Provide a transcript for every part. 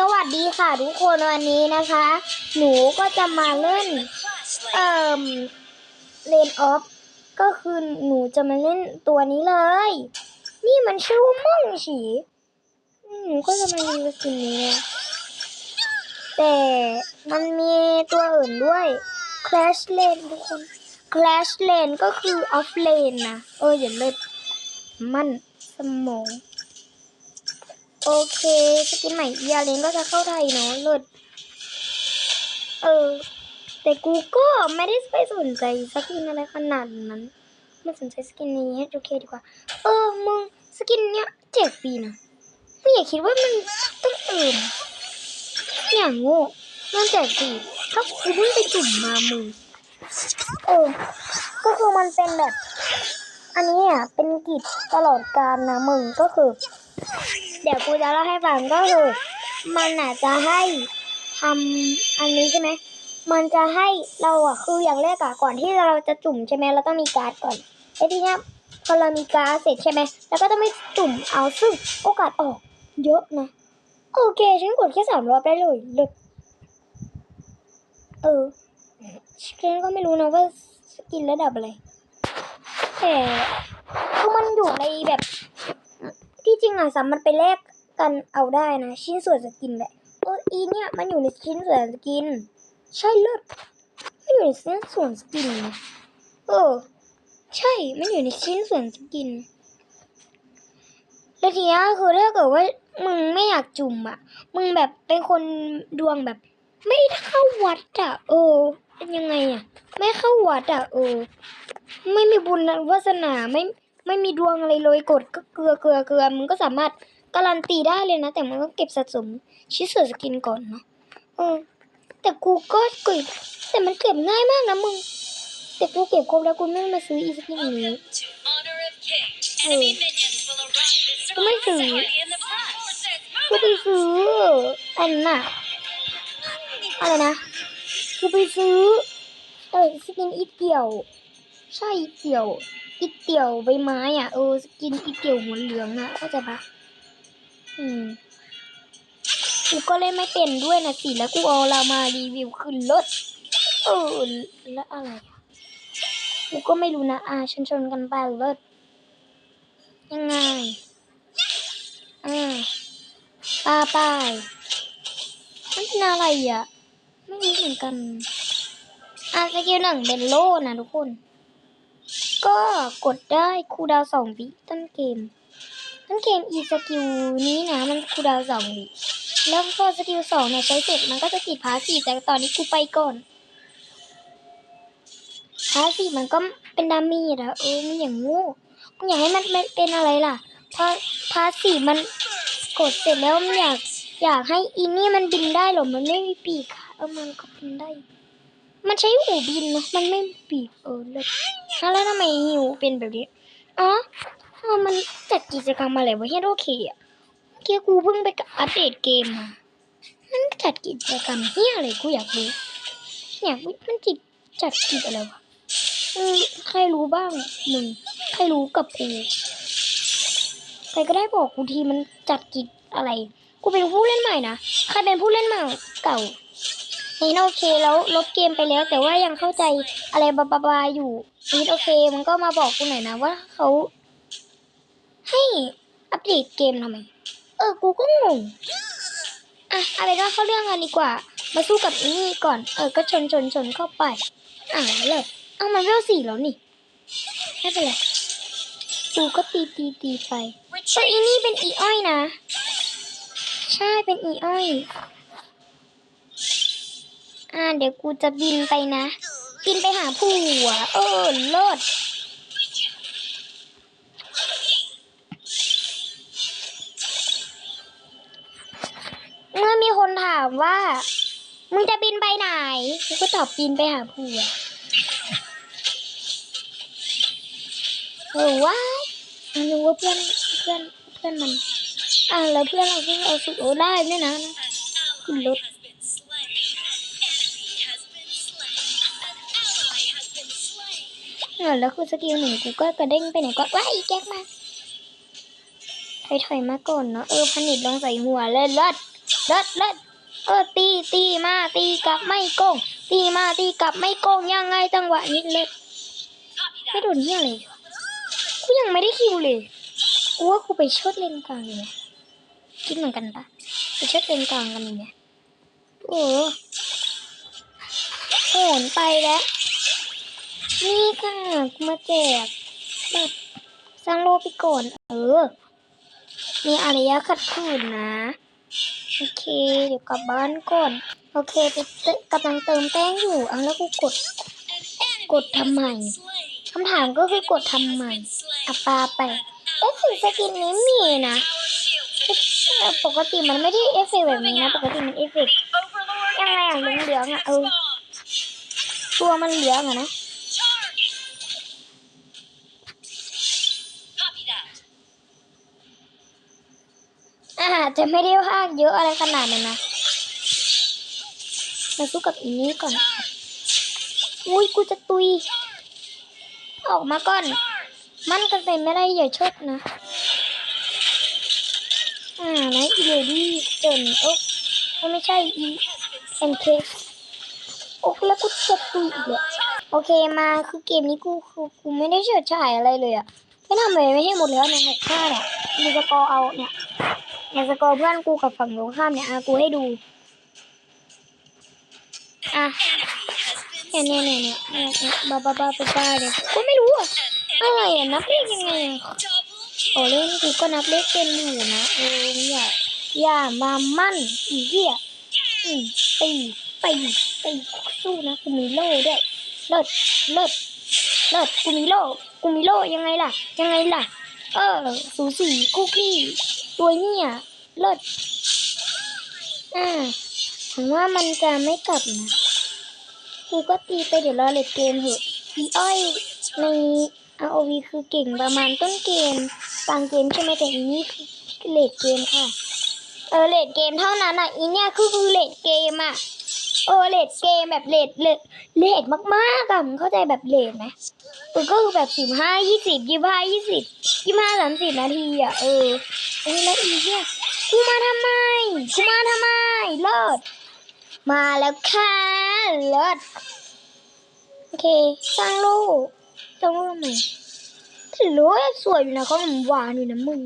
สวัสดีค่ะทุกคนวันนี้นะคะ หนูก็จะมาเล่น เอ่อเลนออฟก็คือหนูจะมาเล่นตัวนี้เลย นี่มันชื่อว่าม่องฉีหนูก็จะมาเล่นสกินนี้แต่มันมีตัวอื่นด้วย Clash Lane ทุกคน Clash Lane ก็คือ Off Lane นะ เอออย่าเลิศมันสมอง โอเค สกินใหม่เอียเลนก็จะเข้าไทยเนาะเลิศเออ แต่กูก็ไม่ได้ไปสนใจสกินอะไรขนาดนั้นไม่สนใจสกินนี้โอเคดีกว่า เออ มึง สกินเนี้ยเจ็ดปีนะไม่อยากคิดว่ามันต้องเอิ่มอย่างโง่มันแจกปีถ้ากูเพิ่งไปจุ่มมามึงเออ ก็คือมันเป็นแบบ อันนี้อะ เป็นกิจตลอดการนะมึงก็คือ เดี๋ยวกูจะเล่าให้ฟังก็คือ มันอาจจะให้ทำอันนี้ใช่ไหม มันจะให้เราอะคืออย่างแรกอะก่อนที่เราจะจุ่มใช่ไหมเราต้องมีการ์ดก่อนไอ้ทีเนี้ยพอเรามีการ์ดเสร็จใช่ไหมแล้วก็ต้องไม่จุ่มเอาซึ่งโอกาสออกเยอะนะ โอเคฉันกดแค่สามรอบได้เลยเลิกเออฉันก็ไม่รู้นะว่าสกินระดับอะไรแต่คือมันอยู่ในแบบ ที่จริงอะสามารถไปแลกกันเอาได้นะ ชิ้นส่วนสกินแหละเอออีเนี่ยมันอยู่ในชิ้นส่วนสกิน ใช่เลิศมันอยู่ในชิ้นส่วนสกินนะเออใช่มันอยู่ในชิ้นส่วนสกินแล้วทีนี้คือถ้าเกิดว่ามึงไม่อยากจุ่มอะ มึงแบบเป็นคนดวงแบบ ไม่เข้าวัดอะเออยังไงอะ ไม่เข้าวัดอะเออ ไม่มีบุญวาสนาไม่ ไม่มีดวงอะไรเลยกดก็เกลือเกลือเกลือมึงก็สามารถการันตีได้เลยนะ แต่มึงต้องเก็บสะสมชิ้นส่วนสกินก่อนเนาะเออแต่กูก็เก็บแต่มันเก็บง่ายมากนะมึง แต่กูเก็บครบแล้วกูไม่มาซื้ออีสกินนี้ To honor of king, Oh. enemy minions will arrive and Come on, survive Sue. this party in the process. กูไปซื้ออันน่ะอะไรนะกูไปซื้อเออสกินอีเกี่ยว ใช่อีเกี่ยว อีเกี่ยวใบไม้อะเออกินอีเกี่ยวหัวเหลืองอะเข้าใจปะอืมกูก็เล่นไม่เป็นด้วยนะสิแล้วกูเอาเรามารีวิวขึ้นรถเออแล้วอะไรอะกูก็ไม่รู้นะอ่าชนชนกันไปรถยังไงอ่าป้าป้ายมันเป็นอะไรอะไม่รู้เหมือนกันอะสกิลหนึ่งเป็นโล่นะทุกคน ก็กดได้คูดาวสองวิต้นเกม ต้นเกมอีสกิลนี้นะมันคูดาวสองวิแล้วพอสกิลสองเนี่ยใช้เสร็จมันก็จะติดพาสีแต่ตอนนี้กูไปก่อนพาสีมันก็เป็นดามีดอะเออมันอย่างงูมันอยากให้มันเป็นอะไรล่ะพราพาสีมันกดเสร็จแล้วมันอยากอยากให้อีนี่มันบินได้เหรอมันไม่มีปีกอะเออมันก็บินได้ มันใช้หูบินนะมันไม่มีปีกเออเลยแล้วทำไมหิวเป็นแบบนี้อ๋อเออมันจัดกิจกรรมอะไรวะเฮียโอเคอะเมื่อกี้กูเพิ่งไปอัปเดตเกมมามันจัดกิจกรรมเฮียอะไรกูอยากรู้อยากรู้มันจิจัดกิจอะไรวะอืมใครรู้บ้างมึงใครรู้กับกูใครก็ได้บอกกูทีมันจัดกิจอะไร กูเป็นผู้เล่นใหม่นะใครเป็นผู้เล่นใหม่เก่า นี่โอเคแล้วลบเกมไปแล้ว แต่ว่ายังเข้าใจอะไรบาบาบาอยู่นี่โอเคมันก็มาบอกกูหน่อยนะว่าเขาให้อัปเดตเกมทำไม เออ กูก็งง อะอะไรก็เข้าเรื่องกันดีกว่า มาสู้กับอีนี่ก่อน เออ ก็ชนชนชนเข้าไป อะเลยเอามันเวลสี่แล้วนี่ไม่เป็นไรกูก็ตีตีตีไปแต่อีนี่เป็นอีอ้อยนะ ใช่เป็นอีอ้อย อ่าเดี๋ยวกูจะบินไปนะ บินไปหาผัว เออเลิศเมื่อมีคนถามว่า มึงจะบินไปไหน กูก็ตอบบินไปหาผัวเออว้ามันรู้ว่าเพื่อนเพื่อนเพื่อนมัน อ่าแล้วเพื่อนเราเพิ่งเอาสุดโอได้เนี่ยนะ An ally Look. has ออแล้วคือสกิลหนึ่งกูก็กระเด้งไปไหนก็ว้ายแก๊กมาถอยถอยๆมาก่อนเนาะเออผนิตลงใส่หัวเลยเลิศเลิศเลิศเออตีตีมาตีกลับไม่โกง ตีมาตีกลับไม่โกงยังไงจังหวะนี้เลิศไม่โดนเหี้ยเลยกูยังไม่ได้คิวเลยกูว่ากูไปชดเลนกลางเนี่ยคิดเหมือนกันปะไปชดเลนกลางกันเนี่ยโอ้โหนไปแล้ว นี่ค่ะมาแจกแบบสร้างโลกไปก่อน เออ มีอารยะขัดขืนนะ โอเค เดี๋ยวกลับบ้านก่อน โอเคไปเติกำลังเติมแป้งอยู่เอาแล้วกูกด กดทำไมคำถามก็คือกดทำไมอะปาไป เอฟเฟกสกินนี้มีนะปกติมันไม่ได้เอฟเฟกแบบนี้นะ ปกติมันเอฟเฟกยังไงอะเหลืองๆอะเออตัวมันเหลืองอะนะ อาจจะไม่ได้ภาคเยอะอะไรขนาดนั้นนะมาสู้กับอีนี้ก่อน อุ้ยกูจะตุย ออกมาก่อน มันกันไปไม่ได้อย่าชดนะ อ่านะอีเลดี้เจนโอ๊ะไม่ใช่อีแอนเคสโอ๊ะแล้วกูจะตุยอีกเลยโอเคมาคือเกมนี้กูคือกูไม่ได้เฉิดฉายอะไรเลยอะไม่ทำอะไรไม่ให้หมดแล้วในหกห้าเนี่ยดูสกอร์เอาเนี่ย เนี่สกอร์เพื่อนกูกับฝั่งตรงข้ามเนี่ยอะกูให้ดู อะเนี่ยเนี่ยเนี่ยเนี่ยเน่บ้าบ้าบ้าบ้าเนี่ยกูไม่รู้อะอะไรอะนับเลขยังไงอะโอ kill. เล่นกูก็นับเลขเป็นอยู่นะเอออย่าอย่ามามั่นอีเหี้ยอืมตีตีตีสู้นะกูมีโล่ด้วยเลิศเลิศเลิศกูมีโล่กูมีโล่ยังไงล่ะ ยังไงล่ะ เออสูสีคุกกี้ ตัวเนี่ยเลิศอ่าถึงว่ามันจะไม่กลับนะกูก็ตีไปเดี๋ยวรอเลดเกมเหอะอีอ้อยใน ROV คือเก่งประมาณต้นเกมกลางเกมใช่ไหมแต่อีนี่คือเลดเกมค่ะ เออเลดเกมเท่านั้นอะอีเนี่ยคือคือเลดเกมอะเออเลดเกมแบบเลดเลดเลดมากๆอะมึงเข้าใจแบบเลดไหมเออก็คือแบบสิบห้ายี่สิบยี่ห้ายี่สิบยี่ห้าสามสิบนาทีอะเออ เออแล้วอีเยกูมาทำไมกูมาทำไมเลิศมาแล้วค่ะเลิศโอเคสร้างลูกสร้างลูกทำไมถือว่าสวยอยู่นะขนมหวานอยู่นะมึง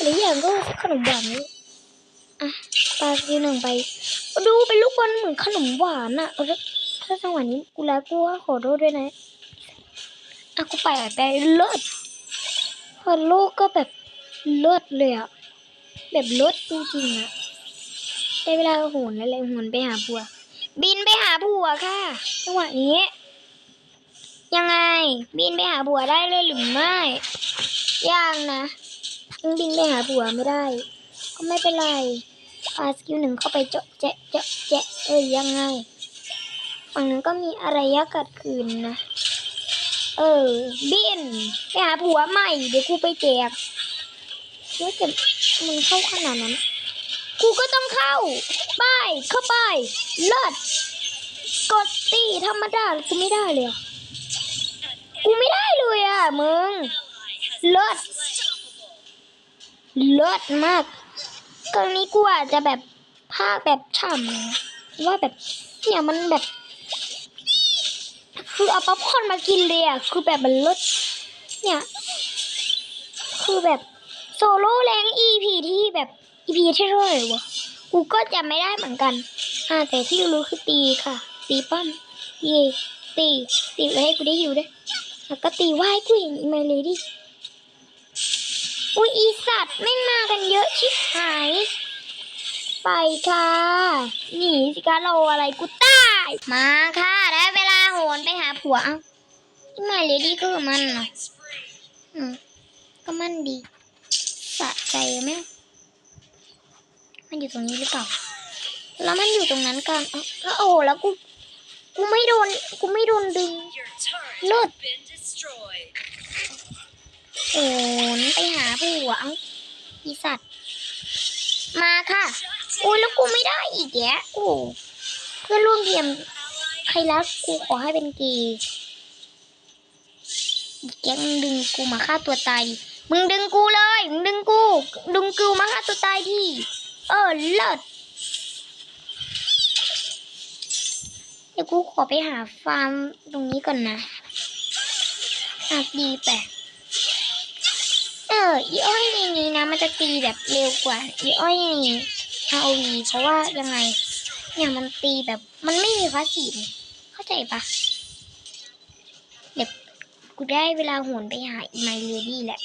หรืออย่างก็ขนมหวานนี่อะปลาทีหนึ่งไปดูเป็นลูกบอลเหมือนขนมหวานอะเออถ้าถ้าจังหวะนี้กูแล้วกูขอโทษด้วยนะอะกูไปไปเลิศพอลูกก็แบบ เลิศเลยอะแบบเลิศจริงๆอะได้เวลาโหนแล้วเลยโหนไปหาผัว บินไปหาผัวค่ะจังหวะนี้ ยังไง บินไปหาผัวได้เลยหรือไม่ยังนะยังบินไปหาผัวไม่ได้ ก็ไม่เป็นไรอาสกิลหนึ่งเข้าไปเจาะแจะเจาะแจะเอ้ยยังไงฝั่งนั้นก็มีอะไรยะกัดคืนนะ เออ บินไปหาผัวใหม่เดี๋ยวกูไปแจก แล้วแต่มันเข้าขนาดนั้น กูก็ต้องเข้า ไป เข้าไป เลิศ กดตีธรรมดากูไม่ได้เลยกูไม่ได้เลยอะ มึง Ally has Lord. unstoppable. เลิศมากตอนนี้กูอาจจะแบบภาคแบบฉ่ำว่าแบบเนี่ยมันแบบ คือเอาป๊อปคอนมากินเลยอะ คือแบบมันเลิศเนี่ย คือแบบ โซโล่แรง EP ที่แบบ EP ที่เท่าไหร่วะ กูก็จำไม่ได้เหมือนกัน อ่าแต่ที่รู้คือตีค่ะ ตีป้อมตีตี ตีไว้ให้กูได้อยู่ด้วยแล้วก็ตีว่ายกูเห็นอีเมลเลยดิอุ้ยอีสัตว์แม่มากันเยอะชิบหาย ไปค่ะ หนีสิคะเราอะไรกูตาย มาค่ะ ได้เวลาโหนไปหาผัว เอ้าอีเมลเลยดิก็มันเนาะอืมก็มันดี สะใจไหมมันอยู่ตรงนี้หรือเปล่า แล้วมันอยู่ตรงนั้นกันแล้วโอ้แล้วกู กูไม่โดน กูไม่โดนดึง Your turret Lord. has been destroyed. โอนไปหาผัวเอ้าอีสัตว์ มาค่ะ Shut อุ้ยแล้วกูไม่ได้อีกแยะโอ้เพื่อนร่วมทีมใครรักกูขอให้เป็นเกย์อีกแก๊งมึงดึงกูมาฆ่าตัวตายดิ มึงดึงกูเลย มึงดึงกู ดึงกูมาฆ่าตัวตายที่ เออเลิศเดี๋ยวกูขอไปหาฟาร์มตรงนี้ก่อนนะอาดีแปะเอออีอ้อยในนี้นะ มันจะตีแบบเร็วกว่าอีอ้อยใน ROV เพราะว่ายังไง เนี่ยมันตีแบบมันไม่มีพาสีเข้าใจปะเดี๋ยวกูได้เวลาโหนไปหาอีไมเลดี้แหละ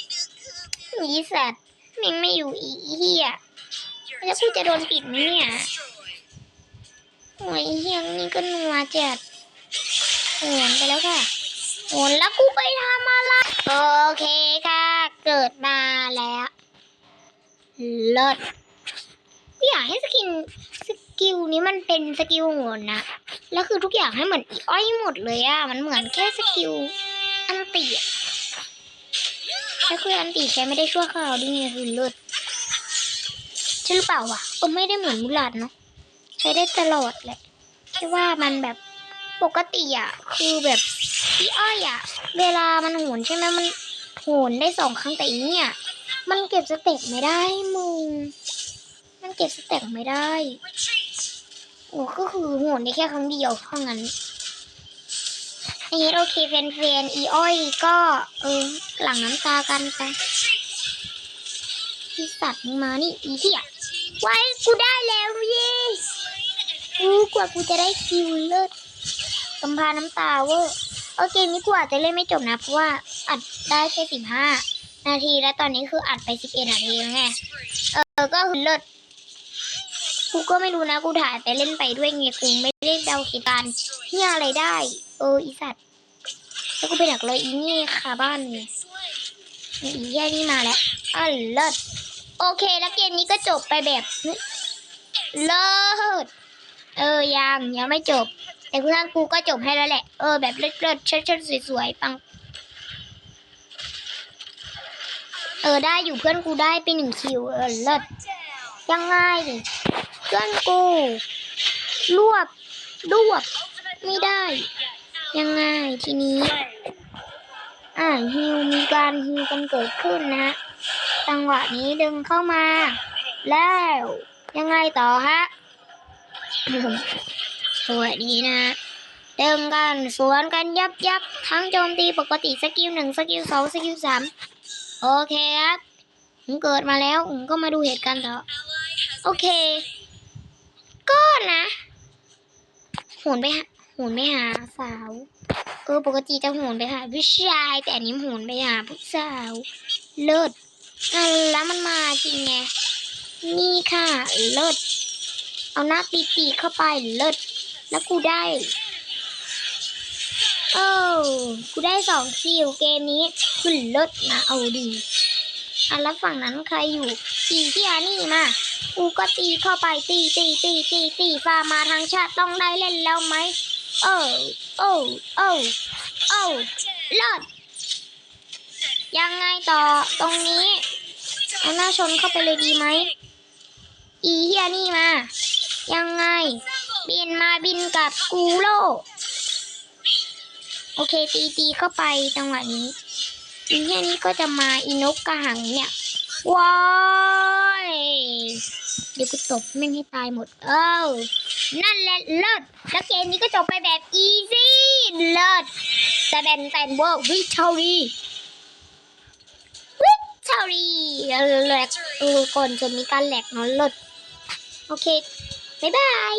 อีสัตว์แม่งไม่อยู่อีเหี้ยแล้วกูจะโดนปิดไหมเนี่ยโอ้ยเฮียงนี่ก็นัวจัดโหนไปแล้วค่ะโหนแล้วกูไปทำอะไรโอเคค่ะ เกิดมาแล้วเลิศกูอยากให้สกินสกิลนี้มันเป็นสกิลโหนนะแล้วคือทุกอย่างให้เหมือนอีอ้อยหมดเลยอะมันเหมือนแค่สกิลอันติอะ แล้วคืออันติใช้ไม่ได้ชั่วคราวด้วยไงคือเลิศใช่หรือเปล่าวะเออไม่ได้เหมือนมุลาดเนาะใช้ได้ตลอดแหละแค่ว่ามันแบบปกติอะ คือแบบพี่อ้อยอะ เวลามันโหนใช่ไหมมันโหนได้สองครั้งแต่อีเนี่ย มันเก็บสเต็ปไม่ได้มึงมันเก็บสเต็ปไม่ได้โอ้ก็คือโหนได้แค่ครั้งเดียวเท่านั้น อันนี้โอเคแฟนๆอีอ้อยก็เออหลังน้ำตากันไปพี่สัตว์มึงมานี่อีเหี้ยไว้กูได้แล้วเย้กูกว่ากูจะได้คิวเลิศกำพาน้ำตาเวอร์โอเคนี้กูอาจจะเล่นไม่จบนะ เพราะว่าอัดได้แค่สิบห้านาทีแล้วตอนนี้คืออัดไปสิบเอ็ดนาทีแล้วไงเออก็คือเลิศกูก็ไม่รู้นะ กูถ่ายไปเล่นไปด้วยไงกูไม่ได้เดาเหตุการณ์เฮียอะไรได้ อออีสัตว์แล้วกูไปดักเลยอีนี่คาบ้านเนี่ยอีเหี้ยนี่มาแล้วอะเลิศโอเคแล้วเกมนี้ก็จบไปแบบเลิศเออยังยังไม่จบ แต่เพื่อนกูก็จบให้แล้วแหละ เออแบบเลิศเลิศเชิดเชิดสวยๆปังเออได้อยู่เพื่อนกูได้ไปหนึ่งคิวเออเลิศยังไงเพื่อนกู รวบรวบไม่ได้ ยังไงทีนี้ อ่าฮิวมีการฮิวกันเกิดขึ้นนะฮะจังหวะนี้ดึงเข้ามา แล้ว ยังไงต่อฮะสวัสดีนะดึงกันสวนกันยับยับทั้งโจมตีปกติสกิลหนึ่งสกิลสองสกิลสามโอเคครับผมเกิดมาแล้วผมก็มาดูเหตุการณ์ต่อโอเค ก็นะโหนไปหา โหนไปหาสาว เออ ปกติจะโหนไปหาผู้ชาย แต่อันนี้โหนไปหาผู้สาว เลิศอะแล้วมันมาจริงไง นี่ค่ะ เลิศ เอาหน้าตีตีเข้าไป เลิศ แล้วกูได้ เออ กูได้สองคิวเกมนี้คือเลิศนะเอาดีอะแล้วฝั่งนั้นใครอยู่ตีที่อานี่มากูก็ตีเข้าไปตีตีตีตีตีฟามาทางชาติต้องได้เล่นแล้วไหม เออโอ้โอ้โอ้เลิศยังไงต่อตรงนี้เอาหน้าชนเข้าไปเลยดีไหมอีเฮียนี่มา ยังไง บินมาบินกับกูโลโอเคตีตีเข้าไปจังหวะนี้อีเฮียนี่ก็จะมาอีนกกระหังเนี่ยว้ายเดี๋ยวกูตบแม่งให้ตายหมด เอ้า นั่นแหละเลิศแล้วเกมนี้ก็จบไปแบบอีซี่เลิศแต่แบนแตนเวิร์วิทอรีวิทอรีแหลกเออก่อนจะมีการแหลกนอนเลิศโอเค บ๊ายบาย